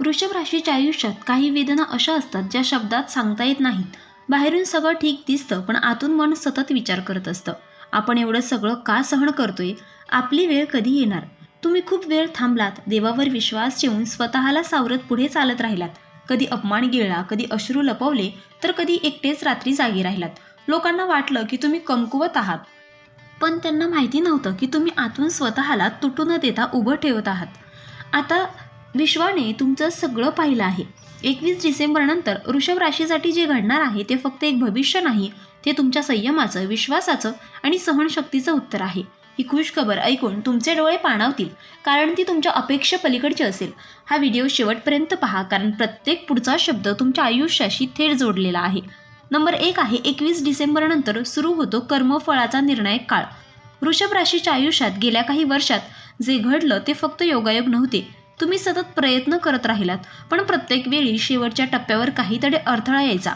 वृषभ राशीच्या आयुष्यात काही वेदना अशा असतात ज्या शब्दात सांगता येत नाहीत. बाहेरून सगळं ठीक दिसतं पण आतून मन सतत विचार करत असतं. आपण एवढं सगळं का सहन करतोय? आपली वेळ कधी येणार? तुम्ही खूप वेळ थांबलात देवावर विश्वास ठेवून स्वतःला सावरत पुढे चालत राहिलात. कधी अपमान गिळला कधी अश्रू लपवले तर कधी एकटेच रात्री जागी राहिलात. लोकांना वाटलं की तुम्ही कमकुवत आहात. पण त्यांना माहिती नव्हतं की तुम्ही आतून स्वतःला तुटू न देता उभं ठेवत आहात. आता विश्वाने तुमचं सगळं पाहिलं आहे. एकवीस डिसेंबरनंतर वृषभ राशीसाठी जे घडणार आहे ते फक्त एक भविष्य नाही ते तुमच्या संयमाचं विश्वासाचं आणि सहनशक्तीचं उत्तर आहे. ही खुशखबर ऐकून तुमचे डोळे पाणावतील कारण ती तुमच्या अपेक्षा पलीकडची असेल. हा व्हिडिओ शेवटपर्यंत पहा कारण प्रत्येक पुढचा शब्द तुमच्या आयुष्याशी थेट जोडलेला आहे. नंबर एक आहे एकवीस डिसेंबरनंतर सुरू होतो कर्मफळाचा निर्णायक काळ. वृषभ राशीच्या आयुष्यात गेल्या काही वर्षात जे घडलं ते फक्त योगायोग नव्हते. तुम्ही सतत प्रयत्न करत राहिलात पण प्रत्येक वेळी शेवटच्या टप्प्यावर काहीतरी अडथळा यायचा.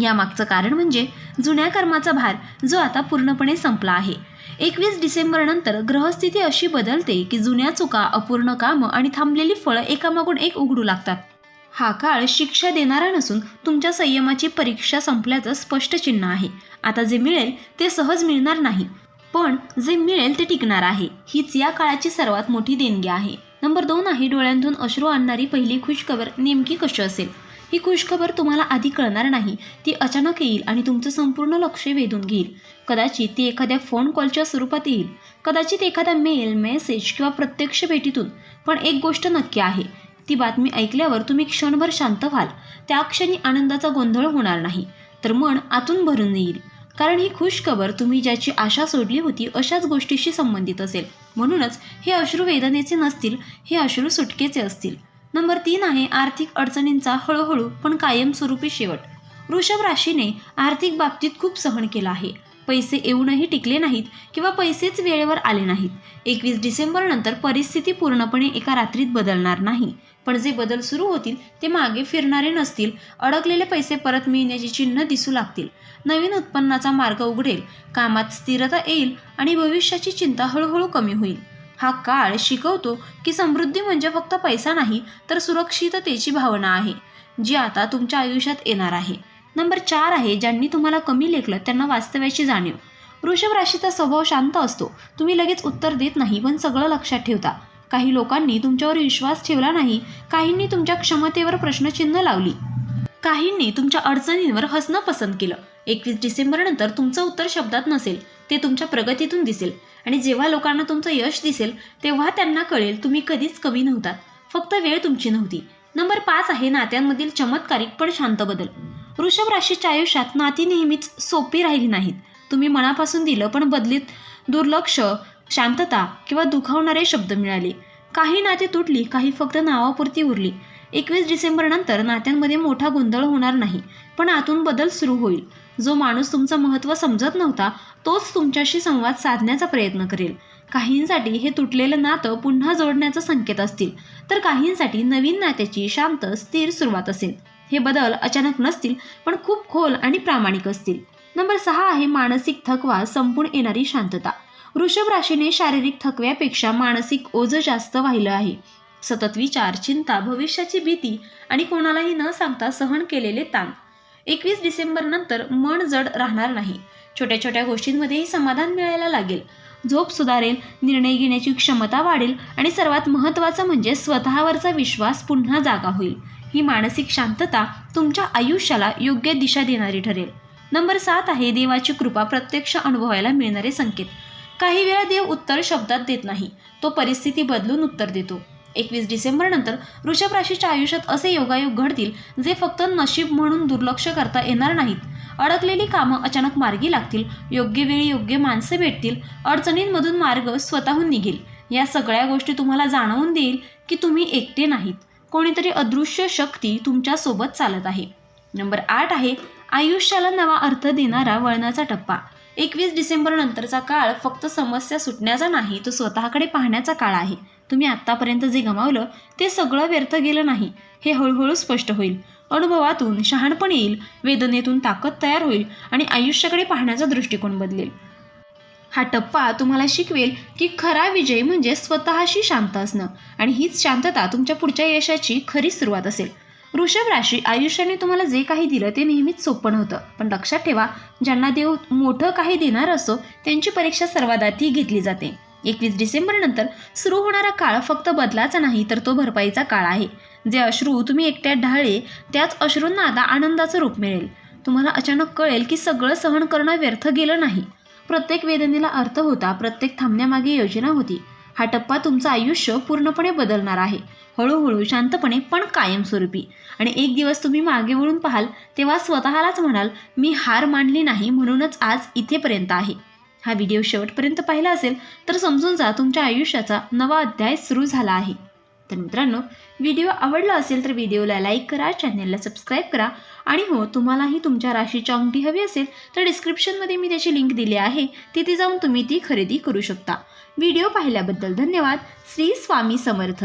यामागचं कारण म्हणजे जुन्या कर्माचा भार जो आता पूर्णपणे संपला आहे. एकवीस डिसेंबरनंतर ग्रहस्थिती अशी बदलते की जुन्या चुका अपूर्ण कामं आणि थांबलेली फळं एकामागून एक उघडू लागतात. हा काळ शिक्षा देणारा नसून तुमच्या संयमाची परीक्षा संपल्याचं स्पष्ट चिन्ह आहे. आता जे मिळेल ते सहज मिळणार नाही. पण जे मिळेल ते टिकणार आहे. हीच या काळाची सर्वात मोठी देणगी आहे. नंबर दोन आहे डोळ्यांतून अश्रू आणणारी पहिली खुशखबर. नेमकी कशी असेल? ही खुशखबर तुम्हाला आधी कळणार नाही. ती अचानक येईल आणि तुमचं संपूर्ण लक्ष वेधून घेईल. कदाचित ती एखाद्या फोन कॉलच्या स्वरूपात येईल. कदाचित एखादा मेल मेसेज किंवा प्रत्यक्ष भेटीतून. पण एक गोष्ट नक्की आहे. ती बातमी ऐकल्यावर तुम्ही क्षणभर शांत व्हाल. त्या क्षणी आनंदाचा गोंधळ होणार नाही. तर मन आतून भरून येईल. कारण ही खुश खबर तुम्ही ज्याची आशा सोडली होती अशाच गोष्टीशी संबंधित असेल. म्हणूनच हे अश्रू वेदनेचे नसतील हे अश्रू सुटकेचे असतील. नंबर तीन आहे आर्थिक अडचणींचा हळूहळू पण कायमस्वरूपी शेवट. वृषभ राशीने आर्थिक बाबतीत खूप सहन केलं आहे. पैसे येऊनही टिकले नाहीत किंवा पैसेच वेळेवर आले नाहीत. एकवीस डिसेंबरनंतर परिस्थिती पूर्णपणे एका रात्रीत बदलणार नाही. पण जे बदल सुरू होतील ते मागे फिरणारे नसतील. अडकलेले पैसे परत मिळण्याची चिन्ह दिसू लागतील. नवीन उत्पन्नाचा मार्ग उघडेल कामात स्थिरता येईल आणि भविष्याची चिंता हळूहळू कमी होईल. हा काळ शिकवतो की समृद्धी म्हणजे फक्त पैसा नाही तर सुरक्षिततेची भावना आहे जी आता तुमच्या आयुष्यात येणार आहे. नंबर चार आहे ज्यांनी तुम्हाला कमी लेखलं त्यांना वास्तव्याची जाणीव. वृषभ राशीचा स्वभाव शांत असतो. तुम्ही लगेच उत्तर देत नाही पण सगळं लक्षात ठेवता. काही लोकांनी तुमच्यावर विश्वास ठेवला नाही काहींनी तुमच्या क्षमतेवर प्रश्नचिन्ह लावली. काहींनी तुमच्या अडचणींवर हसणं पसंत केलं. एकवीस डिसेंबरनंतर तुमचं उत्तर शब्दात नसेल ते तुमच्या प्रगतीतून दिसेल. आणि जेव्हा लोकांना तुमचं यश दिसेल तेव्हा त्यांना कळेल तुम्ही कधीच कमी नव्हतात. फक्त वेळ तुमची नव्हती. नंबर पाच आहे नात्यांमधील चमत्कारिक पण शांत बदल. वृषभ राशीच्या आयुष्यात नाती नेहमीच सोपी राहिली नाहीत. तुम्ही मनापासून दिलं पण बदलीत दुर्लक्ष शांतता किंवा दुखावणारे शब्द मिळाले. काही नाते तुटली काही फक्त नावापुरती उरली. एकवीस डिसेंबरनंतर नात्यांमध्ये मोठा गोंधळ होणार नाही पण आतून बदल सुरू होईल. जो माणूस तुमचं महत्त्व समजत नव्हता तोच तुमच्याशी संवाद साधण्याचा प्रयत्न करेल. काहींसाठी हे तुटलेलं नातं पुन्हा जोडण्याचा संकेत असतील तर काहींसाठी नवीन नात्याची शांत स्थिर सुरुवात असेल. हे बदल अचानक नसतील पण खूप खोल आणि प्रामाणिक असतील. नंबर सहा आहे मानसिक थकवा संपून येणारी शांतता. वृषभ राशीने शारीरिक थकव्यापेक्षा मानसिक ओझं जास्त वाहिलं आहे. सतत विचार चिंता भविष्याची भीती आणि कोणालाही न सांगता सहन केलेले ताण. एकवीस डिसेंबर नंतर मन जड राहणार नाही. छोट्या छोट्या गोष्टींमध्येही समाधान मिळायला लागेल. झोप सुधारेल निर्णय घेण्याची क्षमता वाढेल आणि सर्वात महत्त्वाचं म्हणजे स्वतःवरचा विश्वास पुन्हा जागा होईल. ही मानसिक शांतता तुमच्या आयुष्याला योग्य दिशा देणारी ठरेल. नंबर सात आहे देवाची कृपा प्रत्यक्ष अनुभवायला मिळणारे संकेत. काही वेळा देव उत्तर शब्दात देत नाही तो परिस्थिती बदलून उत्तर देतो. एकवीस डिसेंबर नंतर वृषभ राशीच्या आयुष्यात असे योगायोग घडतील जे फक्त नशीब म्हणून दुर्लक्ष करता येणार नाहीत. अडकलेली कामं अचानक मार्गी लागतील योग्य वेळी योग्य माणसं भेटतील अडचणींमधून मार्ग स्वतःहून निघेल. या सगळ्या गोष्टी तुम्हाला जाणवून देईल की तुम्ही एकटे नाहीत. कोणीतरी अदृश्य शक्ती तुमच्यासोबत चालत आहे. नंबर आठ आहे आयुष्याला नवा अर्थ देणारा वळणाचा टप्पा. एकवीस डिसेंबर नंतरचा काळ फक्त समस्या सुटण्याचा नाही तो स्वतःकडे पाहण्याचा काळ आहे. तुम्ही आत्तापर्यंत जे गमावलं ते सगळं व्यर्थ गेलं नाही. हे हळूहळू स्पष्ट होईल. अनुभवातून शहाणपण येईल वेदनेतून ताकद तयार होईल आणि आयुष्याकडे पाहण्याचा दृष्टिकोन बदलेल. हा टप्पा तुम्हाला शिकवेल की खरा विजय म्हणजे स्वतःशी शांत असणं. आणि हीच शांतता तुमच्या पुढच्या यशाची खरी सुरुवात असेल. वृषभ राशी आयुष्याने तुम्हाला जे काही दिलं ते नेहमीच सोपण होतं पण लक्षात ठेवा ज्यांना देव मोठं काही देणार असो त्यांची परीक्षा सर्वात घेतली जाते. एकवीस डिसेंबरनंतर सुरू होणारा काळ फक्त बदलाचा नाही तर तो भरपाईचा काळ आहे. जे अश्रू तुम्ही एकट्यात ढाळले त्याच अश्रूंना आता आनंदाचं रूप मिळेल. तुम्हाला अचानक कळेल की सगळं सहन करणं व्यर्थ गेलं नाही. प्रत्येक वेदनेला अर्थ होता प्रत्येक थांबण्यामागे योजना होती. हा टप्पा तुमचं आयुष्य पूर्णपणे बदलणार आहे. हळूहळू शांतपणे पण कायमस्वरूपी. आणि एक दिवस तुम्ही मागे वळून पाहाल तेव्हा स्वतःलाच म्हणाल मी हार मानली नाही म्हणूनच आज इथेपर्यंत आहे. हा व्हिडिओ शेवटपर्यंत पाहिला असेल तर समजून जा तुमच्या आयुष्याचा नवा अध्याय सुरू झाला आहे. तर मित्रांनो व्हिडिओ आवडला असेल तर व्हिडिओला लाईक करा चॅनलला सबस्क्राईब करा. आणि हो तुम्हालाही तुमच्या राशीची अंगठी हवी असेल तर डिस्क्रिप्शनमध्ये मी त्याची लिंक दिली आहे. तिथे जाऊन तुम्ही ती खरेदी करू शकता. व्हिडिओ पाहिल्याबद्दल धन्यवाद. श्री स्वामी समर्थ.